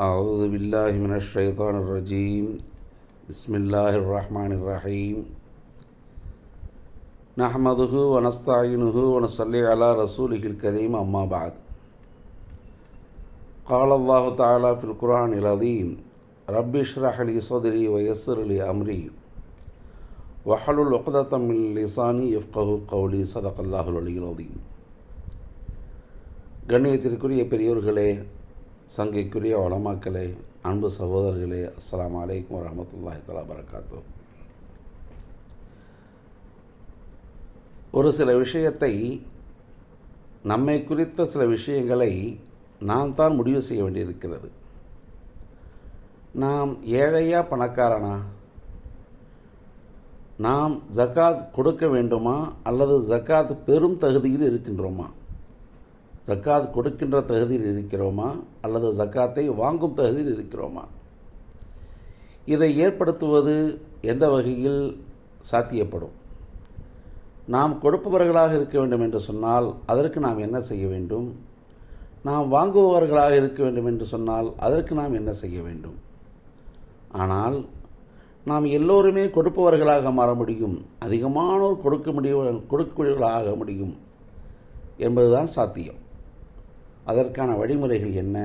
أعوذ بالله من الشيطان الرجيم بسم الله الرحمن الرحيم نحمده ونستعينه ونصلي على رسوله الكريم أما بعد قال الله تعالى في القرآن العظيم رب اشرح لي صدري ويسر لي أمري وحلل عقدة من لساني يفقه قولي صدق الله العلي العظيم கண்ணியத்திற்குரிய பெரியோர்களே சங்கைக்குரிய வளமாக்களே அன்பு சகோதரர்களே அஸ்லாம் அலைக்கும் வரமத்துல்லாஹி தலா வரகாத்து ஒரு சில விஷயத்தை நம்மை குறித்த சில விஷயங்களை நாம் தான் முடிவு செய்ய வேண்டியிருக்கிறது. நாம் ஏழையா பணக்காரனா? நாம் ஜக்காத் கொடுக்க வேண்டுமா? அல்லது ஜக்காத் பெரும் தகுதியில் இருக்கின்றோமா? ஜக்காத் கொடுக்கின்ற தகுதியில் இருக்கிறோமா? அல்லது ஜக்காத்தை வாங்கும் தகுதியில் இருக்கிறோமா? இதை ஏற்படுத்துவது எந்த வகையில் சாத்தியப்படும்? நாம் கொடுப்பவர்களாக இருக்க வேண்டும் என்று சொன்னால் அதற்கு நாம் என்ன செய்ய வேண்டும்? நாம் வாங்குபவர்களாக இருக்க வேண்டும் என்று சொன்னால் அதற்கு நாம் என்ன செய்ய வேண்டும்? ஆனால் நாம் எல்லோருமே கொடுப்பவர்களாக மாற முடியும். அதிகமானோர் கொடுக்க முடியும் கொடுக்கக்கூடியவர்களாக முடியும் என்பதுதான் சாத்தியம். அதற்கான வழிமுறைகள் என்ன?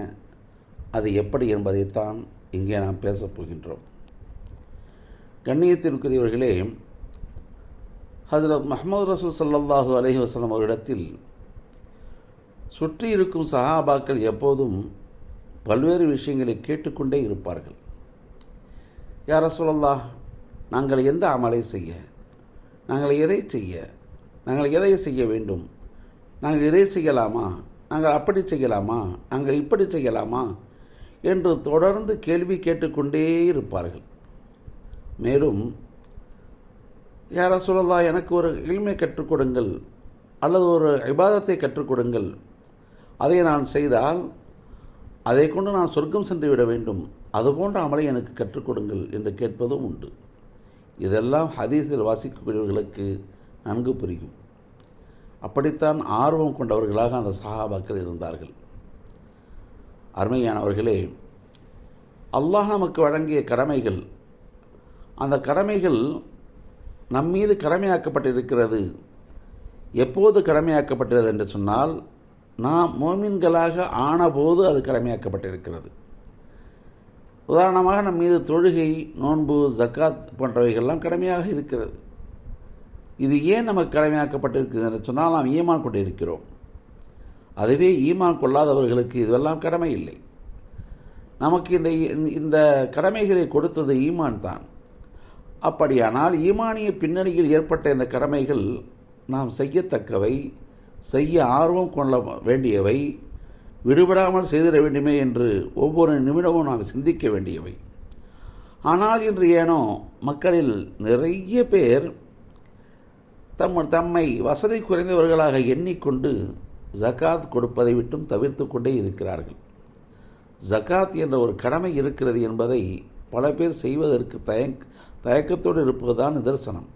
அது எப்படி என்பதைத்தான் இங்கே நாம் பேசப் போகின்றோம். கண்ணியத்திற்குரியவர்களே ஹசரத் மஹமது ரசூல் சல்லல்லாஹு அலஹி வசலம் அவரிடத்தில் சுற்றி இருக்கும் சஹாபாக்கள் எப்போதும் பல்வேறு விஷயங்களை கேட்டுக்கொண்டே இருப்பார்கள். யார சொல்லல்லா நாங்கள் எந்த அமலை செய்ய? நாங்கள் எதை செய்ய? நாங்கள் எதை செய்ய வேண்டும்? நாங்கள் இதை செய்யலாமா? நாங்கள் அப்படி செய்யலாமா? நாங்கள் இப்படி செய்யலாமா? என்று தொடர்ந்து கேள்வி கேட்டுக்கொண்டே இருப்பார்கள். மேலும் யாரா சொல்லலா எனக்கு ஒரு இல்மை கற்றுக் கொடுங்கள் அல்லது ஒரு விவாதத்தை கற்றுக் கொடுங்கள். அதை நான் செய்தால் அதை கொண்டு நான் சொர்க்கம் சென்று விட வேண்டும். அதுபோன்ற அமலை எனக்கு கற்றுக் கொடுங்கள் என்று கேட்பதும் உண்டு. இதெல்லாம் ஹதீஸில் வாசிக்கக்கூடியவர்களுக்கு நன்கு புரியும். அப்படித்தான் ஆர்வம் கொண்டவர்களாக அந்த சஹாபாக்கள் இருந்தார்கள். அருமையானவர்களே அல்லாஹ் நமக்கு வழங்கிய கடமைகள் அந்த கடமைகள் நம் மீது கடமையாக்கப்பட்டிருக்கிறது. எப்போது கடமையாக்கப்பட்டது என்று சொன்னால் நாம் மோமின்களாக ஆனபோது அது கடமையாக்கப்பட்டிருக்கிறது. உதாரணமாக நம் மீது தொழுகை நோன்பு ஜக்காத் போன்றவைகள்லாம் கடமையாக இருக்கிறது. இது ஏன் நமக்கு கடமையாக்கப்பட்டிருக்குது என்று சொன்னால் நாம் ஈமான் கொண்டு இருக்கிறோம். அதுவே ஈமான் கொள்ளாதவர்களுக்கு இதெல்லாம் கடமை இல்லை. நமக்கு இந்த இந்த கடமைகளை கொடுத்தது ஈமான் தான். அப்படியானால் ஈமானிய பின்னணியில் ஏற்பட்ட இந்த கடமைகள் நாம் செய்யத்தக்கவை செய்ய ஆர்வம் கொள்ள வேண்டியவை விடுபடாமல் செய்திட வேண்டுமே என்று ஒவ்வொரு நிமிடமும் நாம் சிந்திக்க வேண்டியவை. ஆனால் இன்று ஏனோ மக்களில் நிறைய பேர் தம் தம்மை வசதி குறைந்தவர்களாக எண்ணிக்கொண்டு ஜக்காத் கொடுப்பதை விட்டும் தவிர்த்து கொண்டே இருக்கிறார்கள். ஜக்காத் என்ற ஒரு கடமை இருக்கிறது என்பதை பல பேர் செய்வதற்கு தயங் தயக்கத்தோடு இருப்பதுதான் நிதர்சனம்.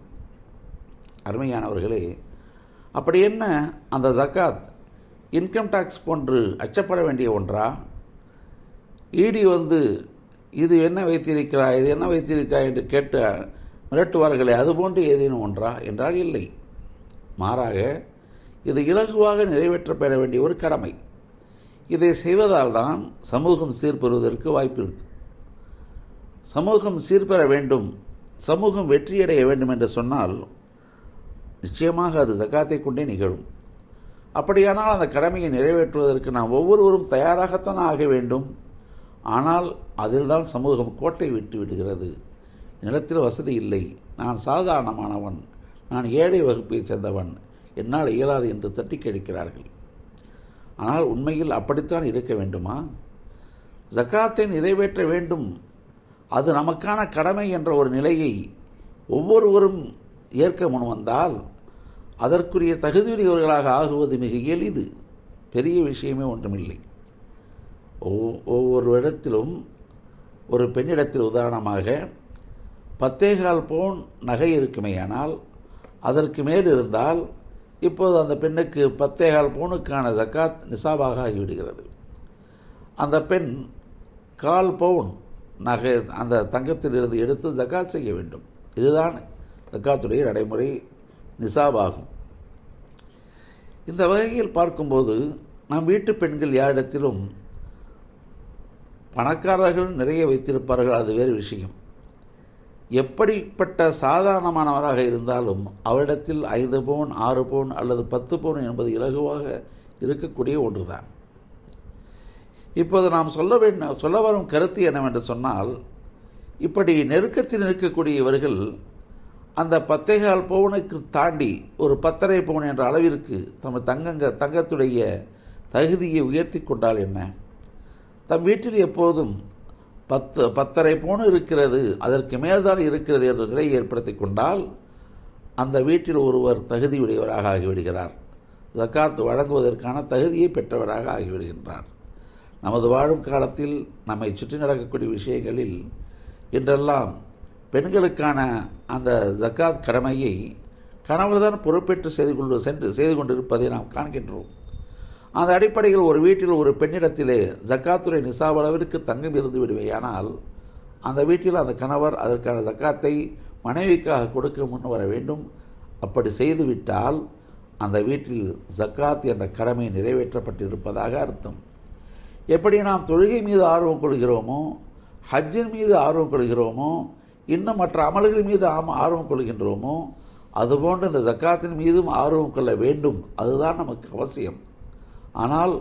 அருமையானவர்களே அப்படி என்ன அந்த ஜக்காத் இன்கம் டேக்ஸ் போன்று அச்சப்பட வேண்டிய ஒன்றா? இடி வந்து இது என்ன வைத்திருக்கிறாய் இது என்ன வைத்திருக்கிறாய் என்று கேட்டு மிரட்டுவார்களே அதுபோன்று ஏதேனும் ஒன்றா? என்றால் இல்லை. மாறாக இது இலகுவாக நிறைவேற்றப்பட வேண்டிய ஒரு கடமை. இதை செய்வதால் தான் சமூகம் சீர்பெறுவதற்கு வாய்ப்பு இருக்கு. சமூகம் சீர்பெற வேண்டும் சமூகம் வெற்றியடைய வேண்டும் என்று சொன்னால் நிச்சயமாக அது ஜக்காத்தை கொண்டே நிகழும். அப்படியானால் அந்த கடமையை நிறைவேற்றுவதற்கு நாம் ஒவ்வொருவரும் தயாராகத்தான் ஆக வேண்டும். ஆனால் அதில்தான் சமூகம் கோட்டை விட்டு விடுகிறது. நிலத்தில் வசதி இல்லை. நான் சாதாரணமானவன். நான் ஏழை வகுப்பைச் சேர்ந்தவன். என்னால் இயலாது என்று தட்டி கேட்கிறார்கள். ஆனால் உண்மையில் அப்படித்தான் இருக்க வேண்டுமா? ஜக்காத்தை நிறைவேற்ற வேண்டும். அது நமக்கான கடமை என்ற ஒரு நிலையை ஒவ்வொருவரும் ஏற்க முன்வந்தால் அதற்குரிய தகுதியுடையவர்களாக ஆகுவது மிக எளிது. பெரிய விஷயமே ஒன்றுமில்லை. ஒவ்வொரு இடத்திலும் ஒரு பெண்ணிடத்தில் உதாரணமாக பத்தேகால் பவுன் நகை இருக்குமேயானால் அதற்கு மேல் இருந்தால் இப்போது அந்த பெண்ணுக்கு பத்தேகால் பவுனுக்கான ஜக்காத் நிசாபாக ஆகிவிடுகிறது. அந்த பெண் கால் பவுன் நகை அந்த தங்கத்திலிருந்து எடுத்து ஜக்காத் செய்ய வேண்டும். இதுதான் ஜக்காத்துடைய நடைமுறை நிசாபாகும். இந்த வகையில் பார்க்கும்போது நம் வீட்டு பெண்கள் யாரிடத்திலும் பணக்காரர்கள் நிறைய வைத்திருப்பார்கள் அது வேறு விஷயம். எப்படிப்பட்ட சாதாரணமானவராக இருந்தாலும் அவரிடத்தில் ஐந்து பவுன் ஆறு பவுன் அல்லது பத்து பவுன் என்பது இலகுவாக இருக்கக்கூடிய ஒன்றுதான். இப்போது நாம் சொல்ல வேண்டும் சொல்ல வரும் கருத்து என்னவென்று சொன்னால் இப்படி நெருக்கத்தில் இருக்கக்கூடிய இவர்கள் அந்த பத்தைகால் பவுனுக்கு தாண்டி ஒரு பத்தரை பவுன் என்ற அளவிற்கு தம் தங்கங்க தங்கத்துடைய தகுதியை உயர்த்தி கொண்டால் என்ன? தம் வீட்டில் எப்போதும் பத்து பத்தரை போன இருக்கிறது அதற்கு மேல்தான் இருக்கிறது என்ற நிலையை ஏற்படுத்தி கொண்டால் அந்த வீட்டில் ஒருவர் தகுதியுடையவராக ஆகிவிடுகிறார். ஜக்காத் வழங்குவதற்கான தகுதியை பெற்றவராக ஆகிவிடுகின்றார். நமது வாழும் காலத்தில் நம்மை சுற்றி நடக்கக்கூடிய விஷயங்களில் இன்றெல்லாம் பெண்களுக்கான அந்த ஜக்காத் கடமையை கணவர்தான் பொறுப்பேற்று செய்து கொண்டு சென்று செய்து கொண்டிருப்பதை நாம் காண்கின்றோம். அந்த அடிப்படையில் ஒரு வீட்டில் ஒரு பெண்ணிடத்திலே ஜக்காத்துறை நிசாவளவிற்கு தங்கம் இருந்து விடுவேயானால் அந்த வீட்டில் அந்த கணவர் அதற்கான ஜக்காத்தை மனைவிக்காக கொடுக்க முன் வர வேண்டும். அப்படி செய்துவிட்டால் அந்த வீட்டில் ஜக்காத் என்ற கடமை நிறைவேற்றப்பட்டிருப்பதாக அர்த்தம். எப்படி நாம் தொழுகை மீது ஆர்வம் கொள்கிறோமோ ஹஜ்ஜின் மீது ஆர்வம் கொள்கிறோமோ இன்னும் மற்ற அமல்கள் மீது ஆம ஆர்வம் கொள்கின்றோமோ அதுபோன்று இந்த ஜக்காத்தின் மீதும் ஆர்வம் கொள்ள வேண்டும். அதுதான் நமக்கு அவசியம். ஆனால்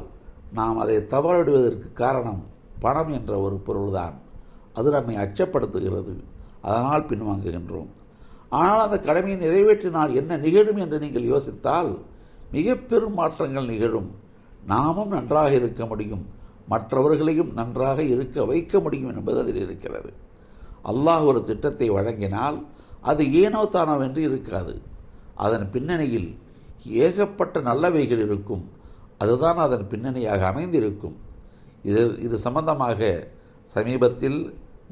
நாம் அதை தவறவிடுவதற்கு காரணம் பணம் என்ற ஒரு பொருள்தான். அது நம்மை அச்சப்படுத்துகிறது. அதனால் பின்வாங்குகின்றோம். ஆனால் அந்த கடமையை நிறைவேற்றினால் என்ன நிகழும் என்று நீங்கள் யோசித்தால் மிக பெரும் மாற்றங்கள் நிகழும். நாமும் நன்றாக இருக்க முடியும். மற்றவர்களையும் நன்றாக இருக்க வைக்க முடியும் என்பது அதில் இருக்கிறது. அல்லாஹ் ஒரு திட்டத்தை வழங்கினால் அது ஏனோ தானோ என்று இருக்காது. அதன் பின்னணியில் ஏகப்பட்ட நல்லவைகள் இருக்கும். அதுதான் அதன் பின்னணியாக அமைந்திருக்கும். இது இது சம்பந்தமாக சமீபத்தில்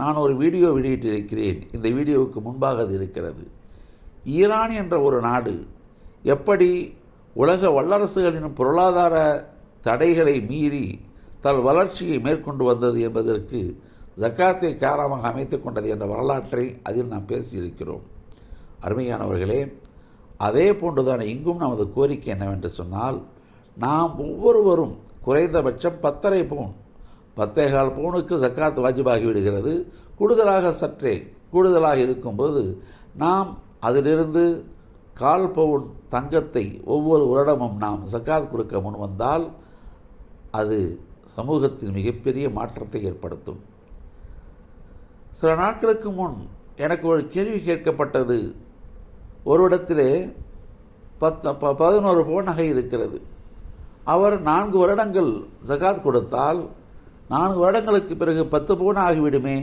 நான் ஒரு வீடியோ வெளியிட்டிருக்கிறேன். இந்த வீடியோவுக்கு முன்பாக அது இருக்கிறது. ஈரான் என்ற ஒரு நாடு எப்படி உலக வல்லரசுகளின் பொருளாதார தடைகளை மீறி தன் வளர்ச்சியை மேற்கொண்டு வந்தது என்பதற்கு ஜக்காத்தை காரணமாக அமைத்து கொண்டது என்ற வரலாற்றை அதில் நாம் பேசியிருக்கிறோம். அருமையானவர்களே அதே போன்றுதான் இங்கும் நமது கோரிக்கை என்னவென்று சொன்னால் நாம் ஒவ்வொருவரும் குறைந்தபட்சம் பத்தரை பவுன். பத்தேகால் பவுனுக்கு ஜக்காத் வாஜிபாகி விடுகிறது. கூடுதலாக சற்றே கூடுதலாக இருக்கும்போது நாம் அதிலிருந்து கால் பவுன் தங்கத்தை ஒவ்வொரு வருடமும் நாம் ஜக்காத் கொடுக்க முன் வந்தால் அது சமூகத்தில் மிகப்பெரிய மாற்றத்தை ஏற்படுத்தும். சில நாட்களுக்கு முன் எனக்கு ஒரு கேள்வி கேட்கப்பட்டது. ஒரு இடத்திலே பத்து ப பதினோரு பவுன் நகை இருக்கிறது. அவர் நான்கு வருடங்கள் ஜகாத் கொடுத்தால் நான்கு வருடங்களுக்கு பிறகு பத்து பவுன் ஆகிவிடுமே.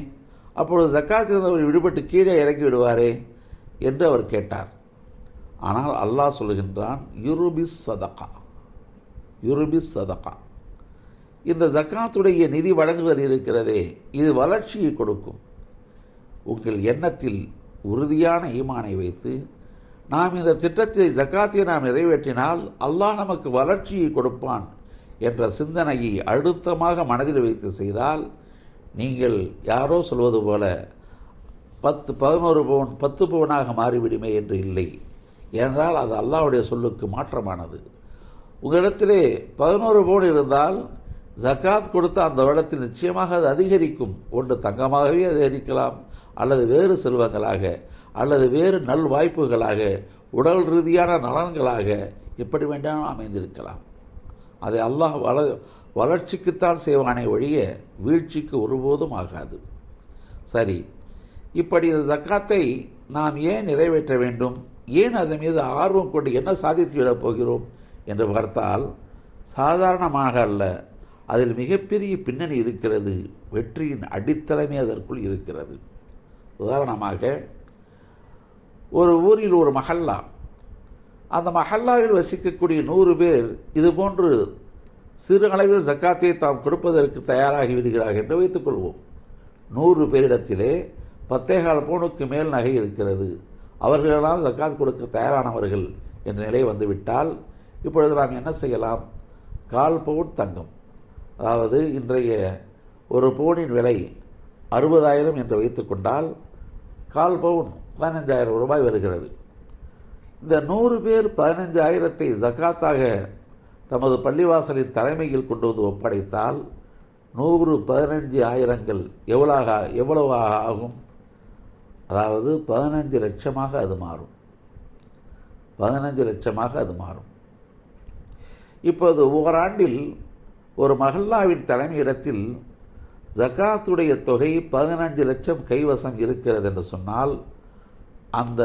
அப்பொழுது ஜக்காத் அவர் விடுபட்டு கீழே இறங்கி விடுவாரே என்று அவர் கேட்டார். ஆனால் அல்லாஹ் சொல்கின்றான் யுருபிஸ் சதகா யுருபிஸ் சதகா. இந்த ஜக்காத்துடைய நிதி வழங்குதல் இருக்கிறதே இது வளர்ச்சியை கொடுக்கும். உங்கள் எண்ணத்தில் உறுதியான ஈமானை வைத்து நாம் இந்த திட்டத்தை ஜக்காத்தை நாம் நிறைவேற்றினால் அல்லாஹ் நமக்கு வளர்ச்சியை கொடுப்பான் என்ற சிந்தனையை அழுத்தமாக மனதில் வைத்து செய்தால் நீங்கள் யாரோ சொல்வது போல பத்து பதினோரு பவுன் பத்து பவுனாக மாறிவிடுமே என்று இல்லை. ஏனென்றால் அது அல்லாவுடைய சொல்லுக்கு மாற்றமானது. உங்களிடத்திலே பதினோரு பவுன் இருந்தால் ஜக்காத் கொடுத்த அந்த வருடத்தில் நிச்சயமாக அது அதிகரிக்கும். ஒன்று தங்கமாகவே அதிகரிக்கலாம் அல்லது வேறு செல்வங்களாக அல்லது வேறு நல் வாய்ப்புகளாக உடல் ரீதியான நலன்களாக எப்படி வேண்டாலும் அமைந்திருக்கலாம். அதை அல்லாஹ் வள வளர்ச்சிக்குத்தான் செய்வானே ஒழிய வீழ்ச்சிக்கு ஒருபோதும் ஆகாது. சரி இப்படி இந்த ஜக்காத்தை நாம் ஏன் நிறைவேற்ற வேண்டும்? ஏன் அதன் மீது ஆர்வம் கொண்டு என்ன சாதித்து விடப் போகிறோம்? என்று பார்த்தால் சாதாரணமாக அல்ல. அதில் மிகப்பெரிய பின்னணி இருக்கிறது வெற்றியின் அடித்தளமே அதற்குள் இருக்கிறது. உதாரணமாக ஒரு ஊரில் ஒரு மஹல்லா அந்த மஹல்லாவில் வசிக்கக்கூடிய நூறு பேர் இதுபோன்று சிறு அளவில் ஜக்காத்தை தாம் கொடுப்பதற்கு தயாராகி விடுகிறார்கள் என்று வைத்துக்கொள்வோம் நூறு பேரிடத்திலே பத்தேகால் பவுனுக்கு மேல் நகை இருக்கிறது. அவர்களெல்லாம் ஜக்காத் கொடுக்க தயாரானவர்கள் என்ற நிலை வந்துவிட்டால் இப்பொழுது நாம் என்ன செய்யலாம்? கால் பவுன் தங்கம். அதாவது இன்றைய ஒரு பவுனின் விலை அறுபதாயிரம் என்று வைத்துக்கொண்டால் கால் பவுன் பதினஞ்சாயிரம் ரூபாய் வருகிறது. இந்த நூறு பேர் பதினஞ்சாயிரத்தை ஜக்காத்தாக தமது பள்ளிவாசலின் தலைமையில் கொண்டு வந்து ஒப்படைத்தால் நூறு பதினஞ்சு ஆயிரங்கள் எவ்வளாக எவ்வளவாக ஆகும்? அதாவது பதினஞ்சு லட்சமாக அது மாறும். பதினஞ்சு லட்சமாக அது மாறும். இப்போது ஓராண்டில் ஒரு மஹல்லாவின் தலைமையிடத்தில் ஜக்காத்துடைய தொகை பதினஞ்சு லட்சம் கைவசம் இருக்கிறது என்று சொன்னால் அந்த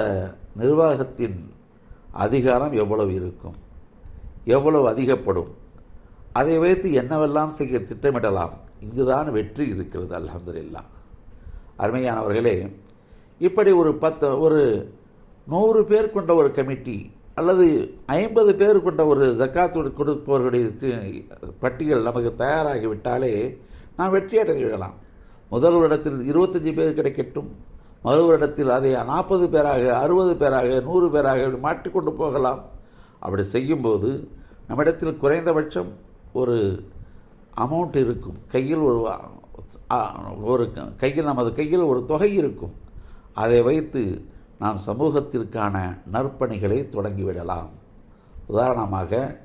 நிர்வாகத்தின் அதிகாரம் எவ்வளவு இருக்கும்? எவ்வளவு அதிகப்படும்? அதை வைத்து என்னவெல்லாம் செய்ய திட்டமிடலாம்? இங்குதான் வெற்றி இருக்கிறது அலமதுல்லா அருமையானவர்களே இப்படி ஒரு பத்து ஒரு நூறு பேர் கொண்ட ஒரு கமிட்டி அல்லது ஐம்பது பேர் கொண்ட ஒரு ஜக்காத்து கொடுப்பவர்களுடைய பட்டியல் நமக்கு தயாராகிவிட்டாலே நாம் வெற்றி அடைந்து விடலாம். முதல் வருடத்தில் இருபத்தஞ்சி பேர் கிடைக்கட்டும். மறு வருடத்தில் அதை நாற்பது பேராக அறுபது பேராக நூறு பேராக இப்படி மாற்றிக்கொண்டு போகலாம். அப்படி செய்யும்போது நம்மிடத்தில் குறைந்தபட்சம் ஒரு அமௌண்ட் இருக்கும். கையில் ஒரு ஒரு கையில் நமது கையில் ஒரு தொகை இருக்கும். அதை வைத்து நாம் சமூகத்திற்கான நற்பணிகளை தொடங்கிவிடலாம். உதாரணமாக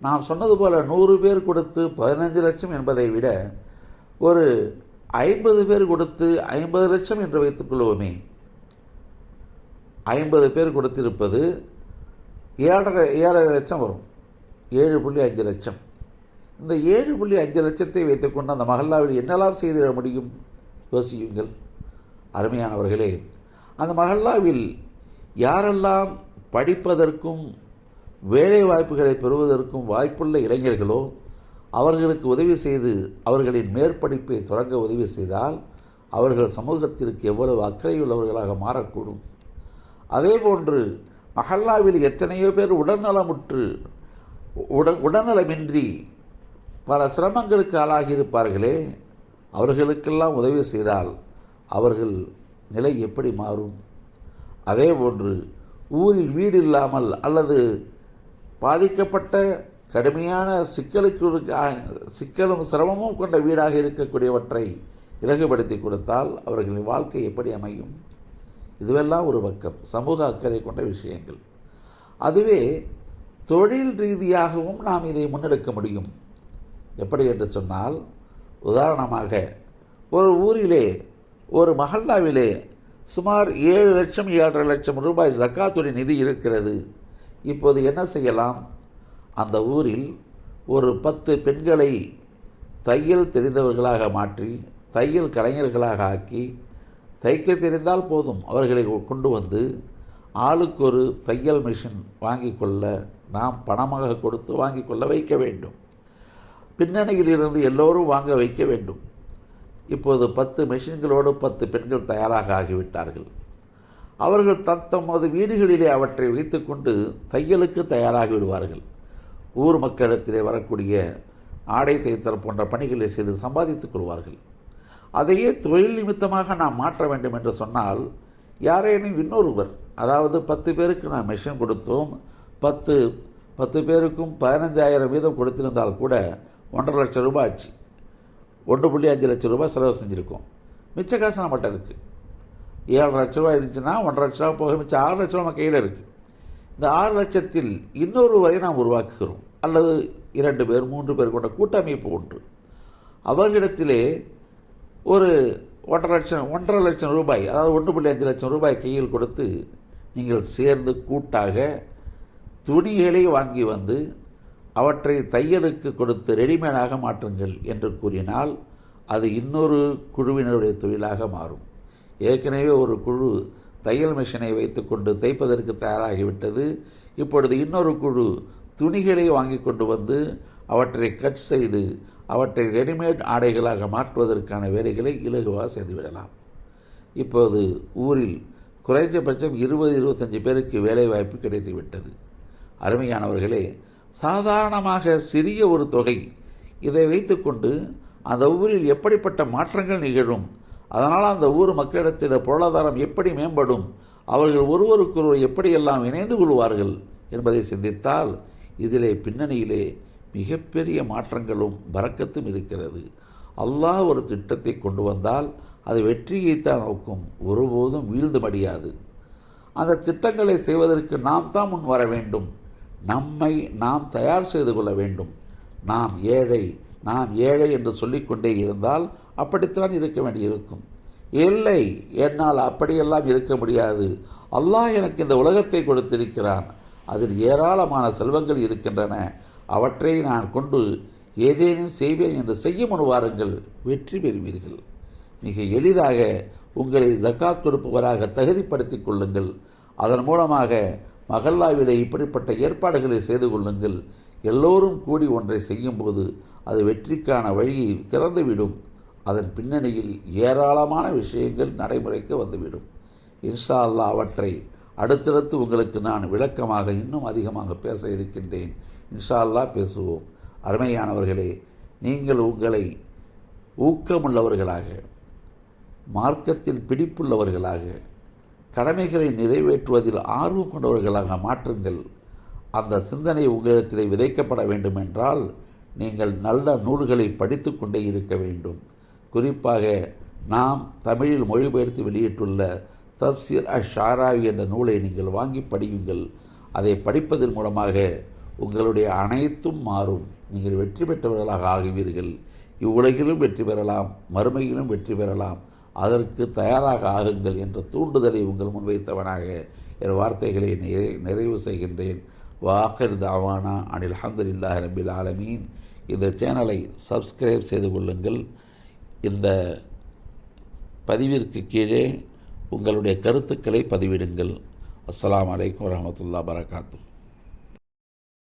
நாம் சொன்னது போல் நூறு பேர் கொடுத்து பதினஞ்சு லட்சம் என்பதை விட ஒரு ஐம்பது பேர் கொடுத்து ஐம்பது லட்சம் என்று வைத்துக்கொள்வோமே ஐம்பது பேர் கொடுத்திருப்பது ஏழரை ஏழரை லட்சம் வரும். ஏழு புள்ளி அஞ்சு லட்சம். இந்த ஏழு புள்ளி அஞ்சு லட்சத்தை வைத்துக்கொண்டு அந்த மகல்லாவில் என்னெல்லாம் செய்திட முடியும்? யோசியுங்கள். அருமையானவர்களே அந்த மஹல்லாவில் யாரெல்லாம் படிப்பதற்கும் வேலை வாய்ப்புகளை பெறுவதற்கும் வாய்ப்புள்ள இளைஞர்களோ அவர்களுக்கு உதவி செய்து அவர்களின் மேற்படிப்பை தொடங்க உதவி செய்தால் அவர்கள் சமூகத்திற்கு எவ்வளவு அக்கறையுள்ளவர்களாக மாறக்கூடும். அதேபோன்று மஹல்லாவில் எத்தனையோ பேர் உடல்நலமுற்று உடல் உடல்நலமின்றி பல சிரமங்களுக்கு ஆளாகி இருப்பார்களே அவர்களுக்கெல்லாம் உதவி செய்தால் அவர்கள் நிலை எப்படி மாறும்? அதே போன்று ஊரில் வீடு இல்லாமல் அல்லது பாதிக்கப்பட்ட கடுமையான சிக்கலுக்கு சிக்கலும் சிரமமும் கொண்ட வீடாக இருக்கக்கூடியவற்றை இலகுபடுத்தி கொடுத்தால் அவர்களின் வாழ்க்கை எப்படி அமையும்? இதுவெல்லாம் ஒரு பக்கம் சமூக அக்கறை கொண்ட விஷயங்கள். அதுவே தொழில் ரீதியாகவும் நாம் இதை முன்னெடுக்க முடியும். எப்படி என்று சொன்னால் உதாரணமாக ஒரு ஊரிலே ஒரு மஹல்லாவிலே சுமார் ஏழு லட்சம் ஏழரை லட்சம் ரூபாய் ஜக்காத்துடைய நிதி இருக்கிறது. இப்போது என்ன செய்யலாம்? அந்த ஊரில் ஒரு பத்து பெண்களை தையல் தெரிந்தவர்களாக மாற்றி தையல் கலைஞர்களாக ஆக்கி தைக்க தெரிந்தால் போதும் அவர்களை கொண்டு வந்து ஆளுக்கு ஒரு தையல் மிஷின் வாங்கி கொள்ள நாம் பணமாக கொடுத்து வாங்கி கொள்ள வைக்க வேண்டும். பின்னணியில் இருந்து எல்லோரும் வாங்க வைக்க வேண்டும். இப்போது பத்து மெஷின்களோடு பத்து பெண்கள் தயாராக ஆகிவிட்டார்கள். அவர்கள் தம் தமது வீடுகளிலே அவற்றை வைத்துக்கொண்டு தையலுக்கு தயாராகி விடுவார்கள். ஊர் மக்களிடத்திலே வரக்கூடிய ஆடை தைத்தல் போன்ற பணிகளை செய்து சம்பாதித்துக் கொள்வார்கள். அதையே தொழில் நிமித்தமாக நாம் மாற்ற வேண்டும் என்று சொன்னால் யாரேனும் இன்னொருவர் அதாவது பத்து பேருக்கு நான் மெஷின் கொடுத்தோம் பத்து பத்து பேருக்கும் பதினஞ்சாயிரம் வீதம் கொடுத்திருந்தால் கூட ஒன்றரை லட்சம் ரூபாய் ஆச்சு. ஒன்று புள்ளி அஞ்சு லட்சம் ரூபாய் செலவு செஞ்சுருக்கோம். மிச்ச காசு நம்மகிட்ட இருக்குது ஏழரை லட்ச ரூபாய் இருந்துச்சுன்னா ஒன்றரை லட்ச ரூபா போக மிச்சம் ஆறு லட்ச ரூபா நம்ம கையில் இருக்குது இந்த ஆறு லட்சத்தில் இன்னொரு வரை நாம் உருவாக்குகிறோம். அல்லது இரண்டு பேர் மூன்று பேர் கொண்ட கூட்டமைப்பு ஒன்று. அவர்களிடத்திலே ஒரு ஒன்றரை லட்சம் ஒன்றரை லட்சம் ரூபாய் அதாவது ஒன்று புள்ளி அஞ்சு லட்சம் ரூபாய் கையில் கொடுத்து நீங்கள் சேர்ந்து கூட்டாக துணிகளை வாங்கி வந்து அவற்றை தையலுக்கு கொடுத்து ரெடிமேடாக மாற்றுங்கள் என்று கூறினால் அது இன்னொரு குழுவினருடைய தொழிலாக மாறும். ஏற்கனவே ஒரு குழு தையல் மிஷினை வைத்துக்கொண்டு தைப்பதற்கு தயாராகிவிட்டது. இப்பொழுது இன்னொரு குழு துணிகளை வாங்கி கொண்டு வந்து அவற்றை கட் செய்து அவற்றை ரெடிமேட் ஆடைகளாக மாற்றுவதற்கான வேலைகளை இலகுவாக செய்துவிடலாம். இப்போது ஊரில் குறைந்தபட்சம் இருபது இருபத்தஞ்சு பேருக்கு வேலைவாய்ப்பு கிடைத்துவிட்டது. அருமையானவர்களே சாதாரணமாக சிறிய ஒரு தொகை இதை வைத்துக்கொண்டு அந்த ஊரில் எப்படிப்பட்ட மாற்றங்கள் நிகழும்? அதனால் அந்த ஊர் மக்களிடத்தில் பொருளாதாரம் எப்படி மேம்படும்? அவர்கள் ஒருவருக்கொருவர் எப்படியெல்லாம் இணைந்து கொள்வார்கள் என்பதை சிந்தித்தால் இதிலே பின்னணியிலே மிகப்பெரிய மாற்றங்களும் பறக்கத்தும் இருக்கிறது. அல்லாஹ் ஒரு திட்டத்தை கொண்டு வந்தால் அது வெற்றியைத்தான் நோக்கும். ஒருபோதும் வீழ்ந்து மடியாது. அந்த திட்டங்களை செய்வதற்கு நாம் தான் முன் வர வேண்டும். நம்மை நாம் தயார் செய்து கொள்ள வேண்டும். நாம் ஏழை நாம் ஏழை என்று சொல்லிக்கொண்டே இருந்தால் அப்படித்தான் இருக்க வேண்டியிருக்கும். இல்லை என்னால் அப்படியெல்லாம் இருக்க முடியாது. அல்லாஹ் எனக்கு இந்த உலகத்தை கொடுத்திருக்கிறான். அதில் ஏராளமான செல்வங்கள் இருக்கின்றன. அவற்றை நான் கொண்டு ஏதேனும் செய்வேன் என்று செய்ய முன்வாருங்கள். வெற்றி பெறுவீர்கள். மிக எளிதாக உங்களை ஜக்காத் கொடுப்பவராக தகுதிப்படுத்திக் கொள்ளுங்கள். அதன் மூலமாக மகல்லாவிலே இப்படிப்பட்ட ஏற்பாடுகளை செய்து கொள்ளுங்கள். எல்லோரும் கூடி ஒன்றை செய்யும்போது அது வெற்றிக்கான வழியை திறந்துவிடும். அதன் பின்னணியில் ஏராளமான விஷயங்கள் நடைமுறைக்கு வந்துவிடும். இன்ஷா அல்லாஹ் அவற்றை அடுத்தடுத்து உங்களுக்கு நான் விளக்கமாக இன்னும் அதிகமாக பேச இருக்கின்றேன். இன்ஷா அல்லாஹ் பேசுவோம். அருமையானவர்களே நீங்கள் உங்களை ஊக்கமுள்ளவர்களாக மார்க்கத்தில் பிடிப்புள்ளவர்களாக கடமைகளை நிறைவேற்றுவதில் ஆர்வம் கொண்டவர்களாக மாற்றுங்கள். அந்த சிந்தனை உங்களிடத்தில் விதைக்கப்பட வேண்டுமென்றால் நீங்கள் நல்ல நூல்களை படித்து கொண்டே இருக்க வேண்டும். குறிப்பாக நாம் தமிழில் மொழிபெயர்த்து வெளியிட்டுள்ள தப்சீர் அ ஷாராவி என்ற நூலை நீங்கள் வாங்கி படியுங்கள். அதை படிப்பதன் மூலமாக உங்களுடைய அனைத்தும் மாறும். நீங்கள் வெற்றி பெற்றவர்களாக ஆகுவீர்கள். இவ்வுலகிலும் வெற்றி பெறலாம் மறுமையிலும் வெற்றி பெறலாம். அதற்கு தயாராக ஆகுங்கள் என்ற தூண்டுதலை உங்கள் முன்வைத்தவனாக என் வார்த்தைகளை நிறை நிறைவு செய்கின்றேன். வாக்கர் தாவானா அனில் அஹமதுல்லாஹ் ரபில் ஆலமீன். இந்த சேனலை சப்ஸ்கிரைப் செய்து கொள்ளுங்கள். இந்த பதிவிற்கு கீழே உங்களுடைய கருத்துக்களை பதிவிடுங்கள். அஸ்லாம் வலைக்கம் வரமத்துல்லா வரகாத்துஹு